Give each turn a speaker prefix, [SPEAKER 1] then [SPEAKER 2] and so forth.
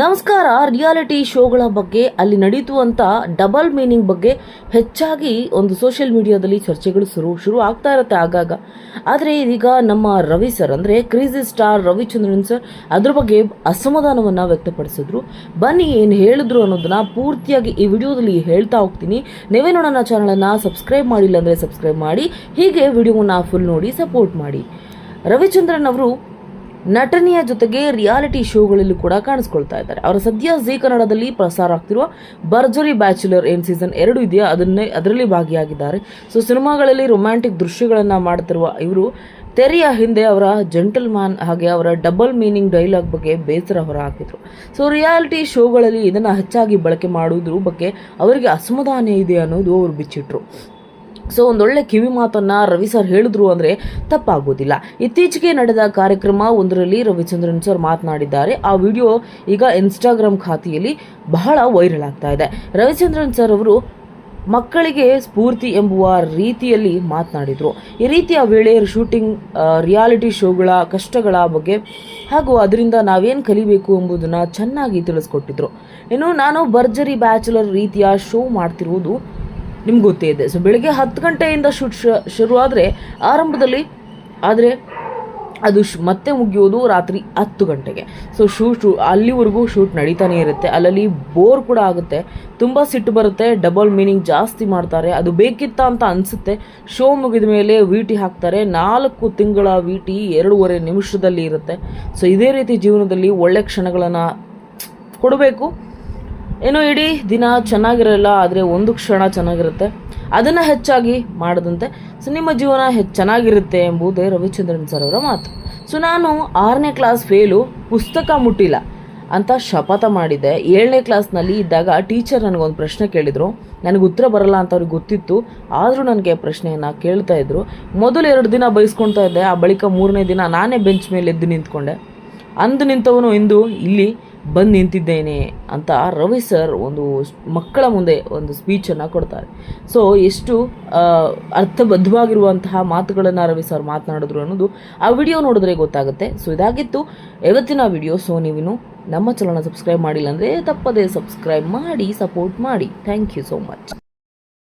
[SPEAKER 1] ನಮಸ್ಕಾರ, ರಿಯಾಲಿಟಿ ಶೋಗಳ ಬಗ್ಗೆ, ಅಲ್ಲಿ ನಡೀತುವಂತ ಡಬಲ್ ಮೀನಿಂಗ್ ಬಗ್ಗೆ ಹೆಚ್ಚಾಗಿ ಒಂದು ಸೋಷಿಯಲ್ ಮೀಡಿಯಾದಲ್ಲಿ ಚರ್ಚೆಗಳು ಶುರು ಶುರು ಆಗ್ತಾ ಇರುತ್ತೆ ಆಗಾಗ. ಆದರೆ ಇದೀಗ ನಮ್ಮ ರವಿ ಸರ್ ಅಂದರೆ ಕ್ರೇಜಿ ಸ್ಟಾರ್ ರವಿಚಂದ್ರನ್ ಸರ್ ಅದ್ರ ಬಗ್ಗೆ ಅಸಮಾಧಾನವನ್ನು ವ್ಯಕ್ತಪಡಿಸಿದ್ರು. ಬನ್ನಿ ಏನು ಹೇಳಿದ್ರು ಅನ್ನೋದನ್ನ ಪೂರ್ತಿಯಾಗಿ ಈ ವಿಡಿಯೋದಲ್ಲಿ ಹೇಳ್ತಾ ಹೋಗ್ತೀನಿ. ನೀವೇ ನೋಡೋಣ ಚಾನಲನ್ನು ಸಬ್ಸ್ಕ್ರೈಬ್ ಮಾಡಿಲ್ಲ ಅಂದರೆ ಸಬ್ಸ್ಕ್ರೈಬ್ ಮಾಡಿ, ಹೀಗೆ ವಿಡಿಯೋವನ್ನು ಫುಲ್ ನೋಡಿ ಸಪೋರ್ಟ್ ಮಾಡಿ. ರವಿಚಂದ್ರನ್ ಅವರು ನಟನೆಯ ಜೊತೆಗೆ ರಿಯಾಲಿಟಿ ಶೋಗಳಲ್ಲೂ ಕೂಡ ಕಾಣಿಸ್ಕೊಳ್ತಾ ಇದ್ದಾರೆ. ಅವರ ಸದ್ಯ ಜಿ ಕನ್ನಡದಲ್ಲಿ ಪ್ರಸಾರ ಆಗ್ತಿರುವ ಭರ್ಜರಿ ಬ್ಯಾಚುಲರ್ ಏನು ಸೀಸನ್ ಎರಡು ಇದೆಯಾ? ಅದನ್ನೇ ಅದರಲ್ಲಿ ಭಾಗಿಯಾಗಿದ್ದಾರೆ. ಸೊ, ಸಿನಿಮಾಗಳಲ್ಲಿ ರೊಮ್ಯಾಂಟಿಕ್ ದೃಶ್ಯಗಳನ್ನು ಮಾಡ್ತಿರುವ ಇವರು ತೆರೆಯ ಹಿಂದೆ ಅವರ ಜೆಂಟಲ್ ಮ್ಯಾನ್ ಹಾಗೆ ಅವರ ಡಬಲ್ ಮೀನಿಂಗ್ ಡೈಲಾಗ್ ಬಗ್ಗೆ ಬೇಸರ ಹೊರ ಹಾಕಿದ್ರು ಸೊ, ರಿಯಾಲಿಟಿ ಶೋಗಳಲ್ಲಿ ಇದನ್ನು ಹೆಚ್ಚಾಗಿ ಬಳಕೆ ಮಾಡುವುದ್ರ ಬಗ್ಗೆ ಅವರಿಗೆ ಅಸಮಾಧಾನ ಇದೆ ಅನ್ನೋದು ಅವರು ಬಿಚ್ಚಿಟ್ರು. ಸೊ ಒಂದೊಳ್ಳೆ ಕಿವಿ ಮಾತನ್ನು ರವಿ ಸರ್ ಹೇಳಿದ್ರು ಅಂದ್ರೆ ತಪ್ಪಾಗೋದಿಲ್ಲ. ಇತ್ತೀಚೆಗೆ ನಡೆದ ಕಾರ್ಯಕ್ರಮ ಒಂದರಲ್ಲಿ ರವಿಚಂದ್ರನ್ ಸರ್ ಮಾತನಾಡಿದ್ದಾರೆ. ಆ ವಿಡಿಯೋ ಈಗ ಇನ್ಸ್ಟಾಗ್ರಾಮ್ ಖಾತೆಯಲ್ಲಿ ಬಹಳ ವೈರಲ್ ಆಗ್ತಾ ಇದೆ. ರವಿಚಂದ್ರನ್ ಸರ್ ಅವರು ಮಕ್ಕಳಿಗೆ ಸ್ಫೂರ್ತಿ ಎಂಬುವ ರೀತಿಯಲ್ಲಿ ಮಾತನಾಡಿದರು. ಈ ರೀತಿಯ ವೇಳೆ ಶೂಟಿಂಗ್ ರಿಯಾಲಿಟಿ ಶೋಗಳ ಕಷ್ಟಗಳ ಬಗ್ಗೆ ಹಾಗೂ ಅದರಿಂದ ನಾವೇನು ಕಲಿಬೇಕು ಎಂಬುದನ್ನು ಚೆನ್ನಾಗಿ ತಿಳಿಸ್ಕೊಟ್ಟಿದ್ರು. ಇನ್ನು ನಾನು ಭರ್ಜರಿ ಬ್ಯಾಚುಲರ್ ರೀತಿಯ ಶೋ ಮಾಡ್ತಿರುವುದು ನಿಮ್ಗೆ ಗೊತ್ತೇ ಇದೆ. ಸೊ ಬೆಳಗ್ಗೆ ಹತ್ತು ಗಂಟೆಯಿಂದ ಶೂಟ್ ಶುರು ಆದರೆ ಆರಂಭದಲ್ಲಿ ಆದರೆ ಅದು ಶ್, ಮತ್ತೆ ಮುಗಿಯೋದು ರಾತ್ರಿ ಹತ್ತು ಗಂಟೆಗೆ. ಸೊ ಶೂಟ್ ಅಲ್ಲಿವರೆಗೂ ಶೂಟ್ ನಡೀತಾನೆ ಇರುತ್ತೆ. ಅಲ್ಲಲ್ಲಿ ಬೋರ್ ಕೂಡ ಆಗುತ್ತೆ. ತುಂಬ ಸಿಟ್ಟು ಬರುತ್ತೆ ಡಬಲ್ ಮೀನಿಂಗ್ ಜಾಸ್ತಿ ಮಾಡ್ತಾರೆ. ಅದು ಬೇಕಿತ್ತ ಅಂತ ಅನಿಸುತ್ತೆ. ಶೋ ಮುಗಿದ ಮೇಲೆ ವಿ ಟಿ ಹಾಕ್ತಾರೆ. ನಾಲ್ಕು ತಿಂಗಳ ವಿ ಟಿ ಎರಡೂವರೆ ನಿಮಿಷದಲ್ಲಿ ಇರುತ್ತೆ. ಸೊ ಇದೇ ರೀತಿ ಜೀವನದಲ್ಲಿ ಒಳ್ಳೆ ಕ್ಷಣಗಳನ್ನು ಕೊಡಬೇಕು. ಏನೋ ಇಡೀ ದಿನ ಚೆನ್ನಾಗಿರಲ್ಲ, ಆದರೆ ಒಂದು ಕ್ಷಣ ಚೆನ್ನಾಗಿರುತ್ತೆ. ಅದನ್ನು ಹೆಚ್ಚಾಗಿ ಮಾಡದಂತೆ ಸೊ ನಿಮ್ಮ ಜೀವನ ಹೆಚ್ಚು ಚೆನ್ನಾಗಿರುತ್ತೆ ಎಂಬುದೇ ರವಿಚಂದ್ರನ್ ಸರ್ ಅವರ ಮಾತು. ಸೊ ನಾನು ಆರನೇ ಕ್ಲಾಸ್ ಫೇಲು ಪುಸ್ತಕ ಮುಟ್ಟಿಲ್ಲ ಅಂತ ಶಪಥ ಮಾಡಿದ್ದೆ. ಏಳನೇ ಕ್ಲಾಸ್ನಲ್ಲಿ ಇದ್ದಾಗ ಟೀಚರ್ ನನಗೊಂದು ಪ್ರಶ್ನೆ ಕೇಳಿದರು. ನನಗೆ ಉತ್ತರ ಬರಲ್ಲ ಅಂತ ಅವ್ರಿಗೆ ಗೊತ್ತಿತ್ತು. ಆದರೂ ನನಗೆ ಪ್ರಶ್ನೆಯನ್ನು ಕೇಳ್ತಾ ಇದ್ರು. ಮೊದಲು ಎರಡು ದಿನ ಬಯಸ್ಕೊಳ್ತಾ ಇದ್ದೆ. ಆ ಬಳಿಕ ಮೂರನೇ ದಿನ ನಾನೇ ಬೆಂಚ್ ಮೇಲೆ ಎದ್ದು ನಿಂತ್ಕೊಂಡೆ. ಅಂದು ನಿಂತವನು ಇಂದು ಇಲ್ಲಿ ಬಂದು ನಿಂತಿದ್ದೇನೆ ಅಂತ ರವಿ ಸರ್ ಒಂದು ಮಕ್ಕಳ ಮುಂದೆ ಒಂದು ಸ್ಪೀಚನ್ನು ಕೊಡ್ತಾರೆ. ಸೊ ಎಷ್ಟು ಅರ್ಥಬದ್ಧವಾಗಿರುವಂತಹ ಮಾತುಗಳನ್ನು ರವಿ ಸರ್ ಮಾತನಾಡಿದ್ರು ಅನ್ನೋದು ಆ ವಿಡಿಯೋ ನೋಡಿದ್ರೆ ಗೊತ್ತಾಗುತ್ತೆ. ಸೊ ಇದಾಗಿತ್ತು ಇವತ್ತಿನ ವಿಡಿಯೋ ಸೊ ನೀವಿನ್ನು ನಮ್ಮ ಚಲನ ಸಬ್ಸ್ಕ್ರೈಬ್ ಮಾಡಿಲ್ಲ ಅಂದರೆ ತಪ್ಪದೇ ಸಬ್ಸ್ಕ್ರೈಬ್ ಮಾಡಿ ಸಪೋರ್ಟ್ ಮಾಡಿ. Thank you so much